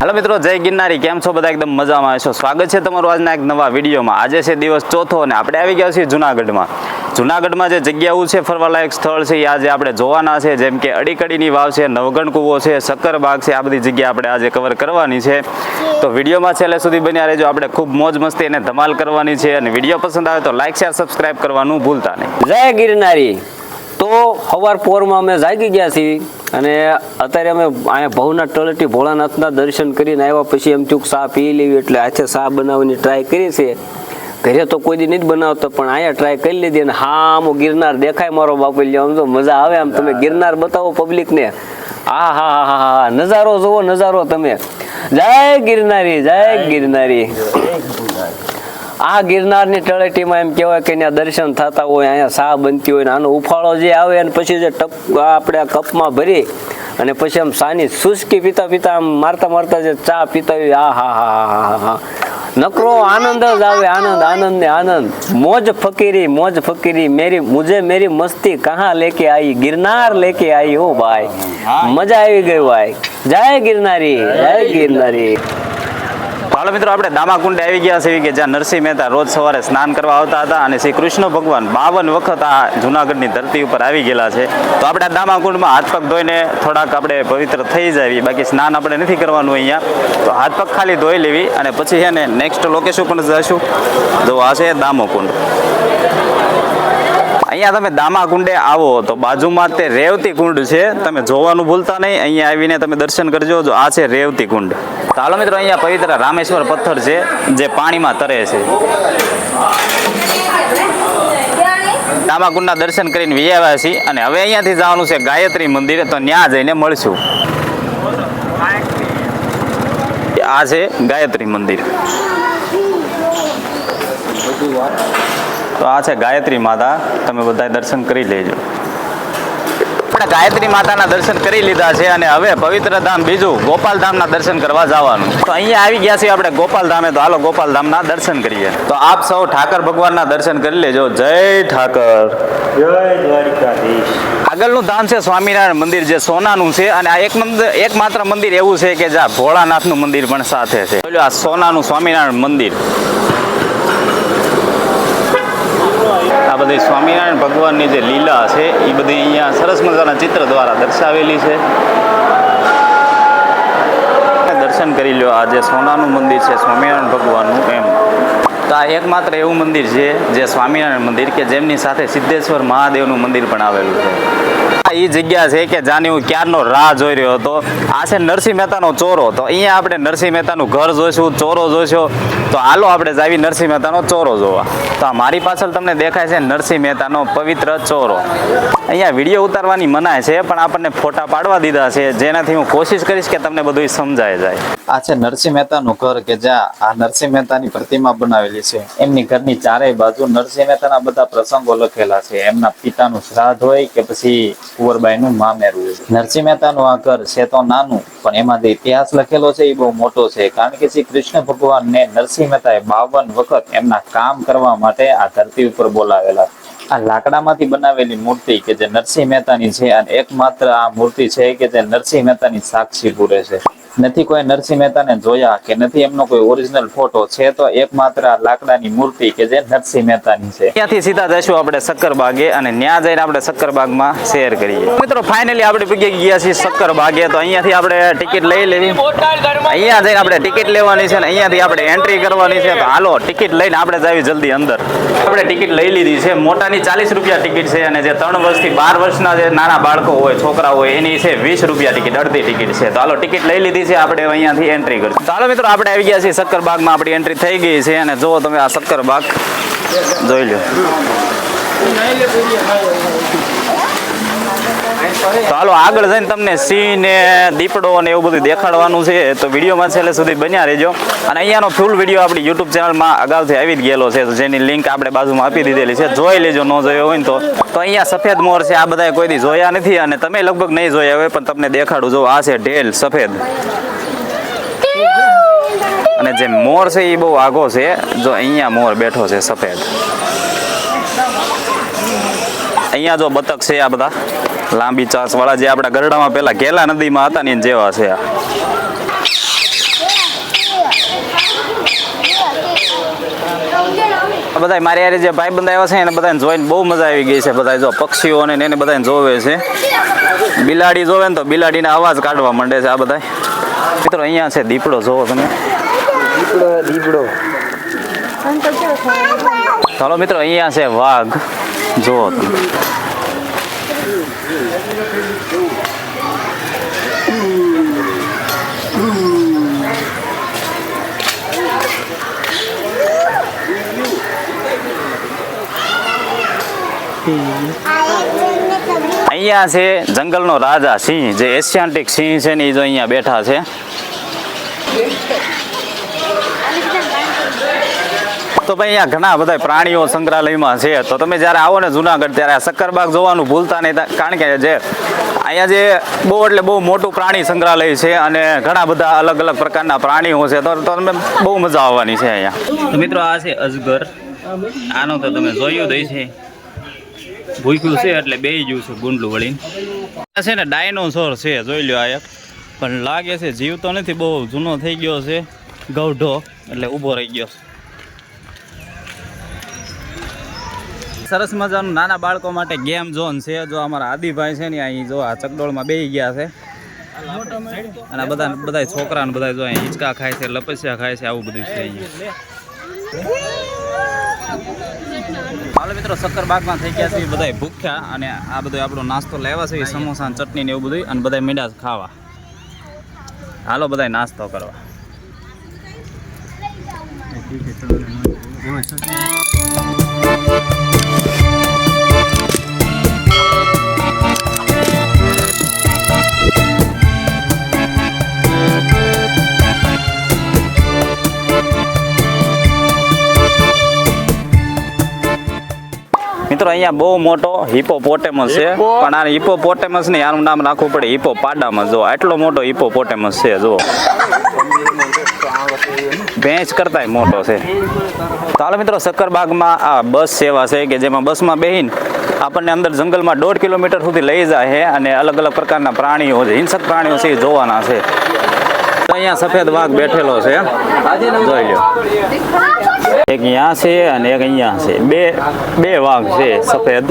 હાલો મિત્રો, જય ગિરનારી. કેમ છો બધા? એકદમ મજામાં હશો. સ્વાગત છે તમારું આજના એક નવા વિડીયોમાં. આજે છે દિવસ ચોથો અને આપણે આવી ગયા છીએ જુનાગઢમાં. જુનાગઢમાં જે જગ્યાઓ છે ફરવાલાયક સ્થળ છે, એ આજે આપણે જોવાના છે. જેમ કે અડીકડીની વાવ છે, નવગણ કૂવો છે શક્કરબાગ છે, આ બધી જગ્યા આપણે આજે કવર કરવાની છે. તો વિડીયોમાં છેલ્લે સુધી બન્યા રહેજો. આપણે ખૂબ મોજ મસ્તી અને ધમાલ કરવાની છે. અને વીડિયો પસંદ આવે તો લાઇક શેર સબસ્ક્રાઇબ કરવાનું ભૂલતા નહીં. જય ગિરનારી. તો સવાર પોરમાં અમે જાગી ગયા છીએ. અને અત્યારે અમે અહીંયા ભવના તળેટી ભોળાનાથના દર્શન કરીને આવ્યા પછી એમ ચૂક સા પી લેવી એટલે હાથે સા બનાવવાની ટ્રાય કરી છે. ઘરે તો કોઈ દી નથી બનાવતો, પણ અહીંયા ટ્રાય કરી લીધી અને હા, આમ ગિરનાર દેખાય મારો બાપુ લ્યો આમ તો મજા આવે આમ. તમે ગિરનાર બતાવો પબ્લિકને હા હા હા હા હા. નજારો જુઓ, નજારો તમે. જય ગિરનારી જય ગિરનારી. આ ગિરનારની તળેટીમાં એમ કહેવાય કે ત્યાં દર્શન થતા હોય અહીંયા સાહ બનતી હોય આનો ઉફાળો જે આવે અને પછી જે ટપ આપણે કપમાં ભરી અને પછી આમ સાની સુસ્કી પીતા પીતા આમ મારતા મારતા જે ચા પીતા હોય આ હા હા હા હા હા નકરો આનંદ જ આવે આનંદ આનંદ ને આનંદ. મોજ ફકીરી મોજ ફકીરી મેરી મુજે મેરી મસ્તી કહા લેકે આઈ ગિરનાર લેકે આઈ હો ભાઈ. મજા આવી ગઈ ભાઈ. જય ગિરનારી જય ગિરનારી. હાલો મિત્રો આપણે દામાકુંડે આવી ગયા છે કે જ્યાં નરસિંહ મહેતા રોજ સવારે સ્નાન કરવા આવતા હતા અને શ્રી કૃષ્ણ ભગવાન બાવન વખત આ જુનાગઢની ધરતી ઉપર આવી ગયેલા છે. તો આપણે આ દામાકુંડમાં હાથ પગ ધોઈને થોડાક આપણે પવિત્ર થઈ જઈએ બાકી સ્નાન આપણે નથી કરવાનું અહીંયા. તો હાથ પગ ખાલી ધોઈ લેવી અને પછી છે ને નેક્સ્ટ લોકેશન પણ જઈશું. તો આ છે દામોકુંડ. અહીંયા તમે દામા કુંડે આવો તો બાજુમાં તે રેવતી કુંડ છે. તમે જોવાનું ભૂલતા નહીં, અહીંયા આવીને તમે દર્શન કરજો. જો આ છે રેવતી કુંડ. તો હાલો મિત્રો, અહીંયા પવિત્ર રામેશ્વર પથ્થર છે, જે પાણીમાં તરે છે. તામાકુંડના દર્શન કરીને વી આવ્યા છીએ અને હવે અહીંયાથી જવાનું છે ગાયત્રી મંદિરે, તો ત્યાં જઈને મળશું. આ છે ગાયત્રી મંદિર. તો આ છે ગાયત્રી માતા, તમે બધા દર્શન કરી લેજો. આપણે ગાયત્રી માતાના દર્શન કરી લીધા છે અને હવે પવિત્ર ધામ બીજું ગોપાલ ધામના દર્શન કરવા જવાનું. તો અહીંયા આવી ગયા છીએ આપણે ગોપાલ ધામે. તો હાલો ગોપાલ ધામના દર્શન કરીએ. તો આપ સૌ ઠાકર ભગવાનના દર્શન કરી લેજો. જય ઠાકર. જય દ્વારિકાધીશ. આગળનું ધામ છે સ્વામિનારાયણ મંદિર જે સોનાનું છે અને આ એક મંદિર એકમાત્ર મંદિર એવું છે કે જ્યાં ભોળાનાથનું મંદિર પણ સાથે છે. આ સોનાનું સ્વામિનારાયણ મંદિર. આ બધી સ્વામિનારાયણ ભગવાનની જે લીલા છે એ બધી અહીંયા સરસ મજાના ચિત્ર દ્વારા દર્શાવેલી છે. દર્શન કરી લો આ જે સોનાનું મંદિર છે સ્વામિનારાયણ ભગવાનનું, એમ. તો આ એકમાત્ર એવું મંદિર છે જે સ્વામિનારાયણ મંદિર કે જેમની સાથે સિદ્ધેશ્વર મહાદેવનું મંદિર પણ આવેલું છે. આ એ જગ્યા છે કે જાની હું ક્યારનો રાહ જોઈ રહ્યો હતો. આ છે નરસિંહ મહેતાનો ચોરો. તો અહીંયા આપણે નરસિંહ મહેતાનું ઘર જોઈશું, ચોરો જોઈશું. તો હાલો આપણે જાવી નરસિંહ મહેતાનો ચોરો જોવા. તો આ મારી પાછળ તમને દેખાય છે નરસિંહ મહેતાનો પવિત્ર ચોરો. અહીંયા વીડિયો ઉતારવાની મનાય છે, પણ આપણને ફોટા પાડવા દીધા છે. જેનાથી હું કોશિશ કરીશ કે તમને બધું સમજાય જાય. આ છે નરસિંહ મહેતાનું ઘર કે જ્યાં આ નરસિંહ મહેતાની પ્રતિમા બનાવેલી છે, એમની ઘરની ચારેય બાજુ નરસિંહ મહેતાના બધા પ્રસંગો લખેલા છે. એમના પિતાનું શ્રાદ્ધ હોય કે પછી કુંવરબાઈનું મામેરું હોય. નરસિંહ મહેતાનું આ ઘર છે તો નાનું, પણ એમાં જે ઇતિહાસ લખેલો છે એ બહુ મોટો છે. કારણ કે શ્રી કૃષ્ણ ભગવાનને નરસિંહ મહેતાએ બાવન વખત એમના કામ કરવા માટે આ ધરતી ઉપર બોલાવેલા. આ લાકડામાંથી બનાવેલી મૂર્તિ કે જે નરસિંહ મહેતાની છે અને એકમાત્ર આ મૂર્તિ છે કે જે નરસિંહ મહેતાની સાક્ષી પૂરે છે. નથી કોઈ નરસિંહ મહેતાને જોયા કે નથી એમનો કોઈ ઓરિજિનલ ફોટો છે તો એકમાત્ર આ લાકડાની મૂર્તિ કે જે નરસિંહ મહેતાની છે. ત્યાંથી સીધા જઈશું આપણે સક્કરબાગે અને ત્યાં જઈને આપણે સક્કરબાગમાં શેર કરીએ. મિત્રો ફાઇનલી આપણે પગી ગયા છીએ શક્કરબાગે. તો અહીંયાથી આપણે ટિકિટ લઈ લેવી. અહીંયા જઈને આપણે ટિકિટ લેવાની છે અને અહીંયાથી આપણે એન્ટ્રી કરવાની છે. તો હાલો, ટિકિટ લઈને આપણે જાવી જલ્દી અંદર. આપણે ટિકિટ લઈ લીધી છે. મોટાની ચાલીસ રૂપિયા ટિકિટ છે અને જે ત્રણ વર્ષથી બાર વર્ષના જે નાના બાળકો હોય, છોકરા હોય, એની છે વીસ રૂપિયા ટિકિટ અડધી ટિકિટ છે. તો હાલો ટિકિટ લઈ લીધી છે, આપણે અહીંયાથી એન્ટ્રી કરીશું. તો મિત્રો, આપણે આવી ગયા છીએ શક્કરબાગમાં આપણી એન્ટ્રી થઈ ગઈ છે અને જુઓ તમે આ શક્કરબાગ જોઈ લો તો હાલો, આગળ જઈને તમને સિંહ ને દીપડો ને એવું બધું દેખાડવાનું છે. તો વિડીયોમાં છેલ્લે સુધી બન્યા રહેજો. અને અહીંયાનો ફૂલ વીડિયો આપણી યુટ્યુબ ચેનલમાં અગાઉથી આવી જ ગયેલો છે. જેની લિંક આપણે બાજુમાં આપી દીધેલી છે. જોઈ લેજો, ન જોયો હોય તો. તો અહીંયા સફેદ મોર છે. આ બધા કોઈ દી જોયા નથી અને તમે લગભગ નહીં જોયા હોય, પણ તમને દેખાડું જો આ છે ઢેલ સફેદ. અને જે મોર છે એ બહુ આગો છે. જો અહીંયા મોર બેઠો છે સફેદ. અહીંયા જો બતક છે આ બધા લાંબી ચાંચ વાળા જે આપણા ગરડામાં પેલા કેલા નદીમાં હતા ને જેવા છે આ. બધા મારી યારે જે ભાઈ બંધ આવ્યા છે એને બધાને જોઈને બહુ મજા આવી ગઈ છે બધા જો પક્ષીઓને એને બધાને જોવે છે. બિલાડી જોવે ને તો બિલાડીના અવાજ કાઢવા માંડે છે આ બધા મિત્રો અહીંયા છે દીપડો જોવો તમે. ચાલો મિત્રો અહીંયા છે વાઘ. જુઓ અહીંયા છે જંગલનો રાજા સિંહ, જે એશિયાન્ટિક સિંહ છે ને એ જો અહીંયા બેઠા છે. તો ભાઈ અહીંયા ઘણા બધા પ્રાણીઓ સંગ્રહાલયમાં છે. તો તમે જ્યારે આવો ને જુનાગઢ, ત્યારે આ શક્કરબાગ જોવાનું ભૂલતા નહીં. કારણ કે જે અહીંયા જે બહુ એટલે બહુ મોટું પ્રાણી સંગ્રહાલય છે અને ઘણા બધા અલગ અલગ પ્રકારના પ્રાણીઓ છે. તો તમે બહુ મજા આવવાની છે અહીંયા. મિત્રો આ છે અજગર. આનો તો તમે જોયું દઈ છે ભૂખ્યું છે એટલે બેહી ગયું છે ગુંડલું વળીને. આ છે ને ડાયનોસોર છે, જોઈ લ્યો આ એક. પણ લાગે છે જીવ તો નથી, બહુ જૂનો થઈ ગયો છે. ગૌઢો, એટલે ઊભો રહી ગયો સરસ મજાનું નાના બાળકો માટે ગેમ ઝોન છે. જો અમારા આદિભાઈ છે ને, અહીં જો આ ચકડોળમાં બેહી ગયા છે. અને બધા બધા છોકરા ને બધા જો અહીં હિંચકા ખાય છે, લપસ્યા ખાય છે, આવું બધું છે હાલો મિત્રો શક્કરબાગમાં થઈ ગયા છે એ બધા ભૂખ્યા અને આ બધો આપણો નાસ્તો લેવા છે, એ સમોસા ચટણી ને એવું બધું અને બધા મીંડા ખાવા. હાલો બધા નાસ્તો કરવા. મિત્રો અહીંયા બહુ મોટો હિપોપોટેમસ છે. પણ આ હિપોપોટેમસ ને આનું નામ રાખવું પડે હિપો પાડામસ જો આટલો મોટો હિપોપોટેમસ છે જો ભેંસ કરતા મોટો છે. તો હાલો મિત્રો સક્કરબાગમાં આ બસ સેવા છે કે જેમાં બસમાં બેહીને આપણને અંદર જંગલમાં દોઢ કિલોમીટર સુધી લઈ જાય છે અને અલગ અલગ પ્રકારના પ્રાણીઓ છે હિંસક પ્રાણીઓ છે એ જોવાના છે. અહીંયા સફેદ વાઘ બેઠેલો છે જોઈ લો એક અહીંયા છે અને એક અહીંયા છે. બે બે વાઘ છે સફેદ.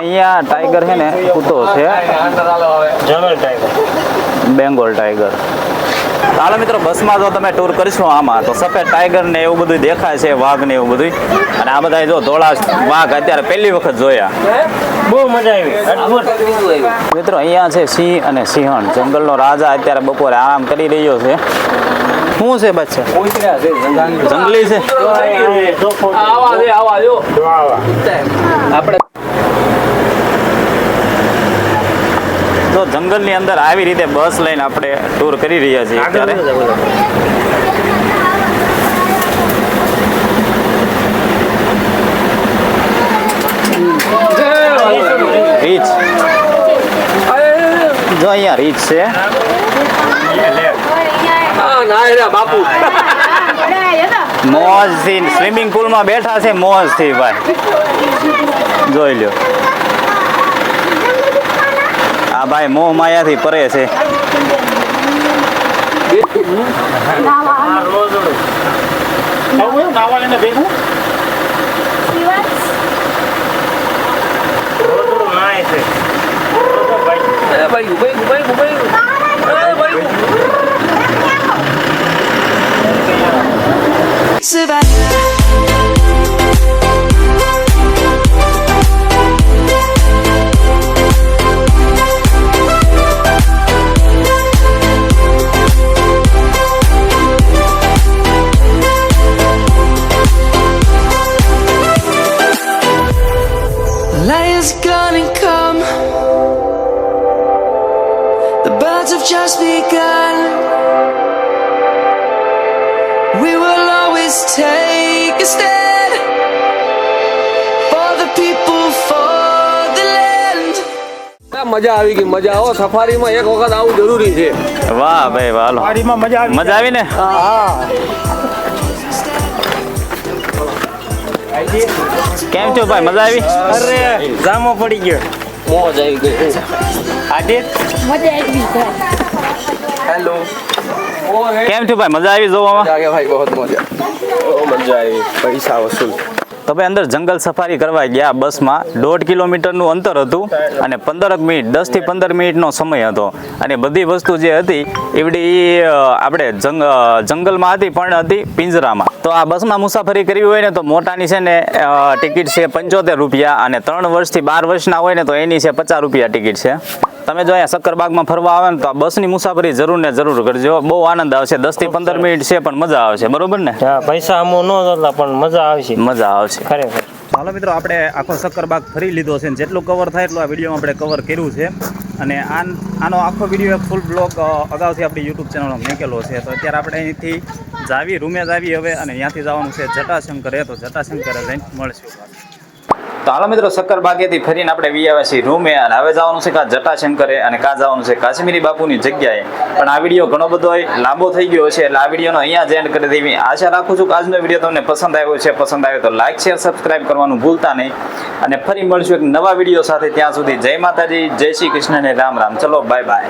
અહીંયા ટાઈગર છે ને કૂતો છે. જંગલ ટાઈગર બેંગોલ ટાઈગર ચાલો મિત્રો બસમાં જો તમે ટૂર કરીશું આમાં તો સફેદ ટાઈગર ને એવું બધું દેખાય છે વાઘ ને એવું બધું અને આ બધા જો ધોળા વાઘ અત્યારે પહેલી વખત જોયા. બહુ મજા આવી. મિત્રો અહીંયા છે સિંહ અને સિંહણ. જંગલનો રાજા અત્યારે બપોરે આરામ કરી રહ્યો છે. શું છે બચ્ચા? જંગલી છે? તો જંગલની અંદર આવી રીતે બસ લઈને આપણે ટૂર કરી રહ્યા છીએ અત્યારે. રીચ જો અહીંયા રીચ છે. બાપુ. મોજથી સ્વિમિંગ પુલમાં બેઠા છે મોજથી ભાઈ. જોઈ લ્યો. આ ભાઈ મોહ માયાથી પરે છે. રોજડું will take a stand for the people, for the land. મજા આવી ગઈ મજા આવો. સફારીમાં એક વખત આવું જરૂરી છે. વાહ ભાઈ વાહ હાલો. ગાડીમાં મજા આવી મજા આવી ને? કેમ છો ભાઈ મજા આવી? અરે જામો પડી ગયો. મોજ આવી ગઈ. આદિત હેલો. કેમ થયું ભાઈ? મજા આવી જોવામાં? મજા આવી બહુ મજા. મજા આવી. પૈસા વસૂલ. તો ભાઈ અંદર જંગલ સફારી કરવા ગયા બસમાં. દોઢ કિલોમીટરનું અંતર હતું અને પંદરક મિનિટ દસથી પંદર મિનિટનો સમય હતો. અને બધી વસ્તુ જે હતી એવડી આપણે જંગ જંગલમાં હતી પણ હતી પિંજરામાં. તો આ બસમાં મુસાફરી કરવી હોય ને તો મોટાની છે ને ટિકિટ છે પંચોતેર રૂપિયા અને ત્રણ વર્ષથી બાર વર્ષના હોય ને તો એની છે પચાસ રૂપિયા ટિકિટ છે. તમે જો અહીંયા સક્કરબાગમાં ફરવા આવે ને તો આ બસની મુસાફરી જરૂર ને જરૂર કરજો. બહુ આનંદ આવશે. દસથી પંદર મિનિટ છે પણ મજા આવશે. બરોબર ને? પૈસા અમો ન પણ મજા આવશે. મજા આવશે. ખરેખર. ચાલો મિત્રો, આપણે આખો શક્કરબાગ ફરી લીધો છે જેટલું કવર થાય એટલું આ વિડીયોમાં આપણે કવર કર્યું છે. અને આન, આનો આખો વીડિયો એક ફૂલ બ્લોગ અગાઉથી આપણી યુટ્યુબ ચેનલમાં મૂકેલો છે. તો અત્યારે આપણે અહીંથી જાવી, રૂમે જાવી હવે, અને ત્યાંથી જવાનું છે જટાશંકરે. તો જટાશંકરે મળશું. તો હાલો મિત્રો સક્કરબાગેથી ફરીને આપણે વી આવ્યા છીએ રૂમે અને હવે જવાનું છે કા જટાશંકરે અને કા જવાનું છે કાશ્મીરી બાપુની જગ્યાએ. પણ આ વીડિયો ઘણો બધો લાંબો થઈ ગયો છે એટલે આ વિડીયોનો અહીંયા જ એન્ડ કરી દેવી. આશા રાખું છું કે આજનો વીડિયો તમને પસંદ આવ્યો છે. પસંદ આવ્યો તો લાઇક શેર સબસ્ક્રાઇબ કરવાનું ભૂલતા નહીં. અને ફરી મળશું એક નવા વીડિયો સાથે ત્યાં સુધી. જય માતાજી, જય શ્રી કૃષ્ણ ને રામ રામ. ચલો બાય બાય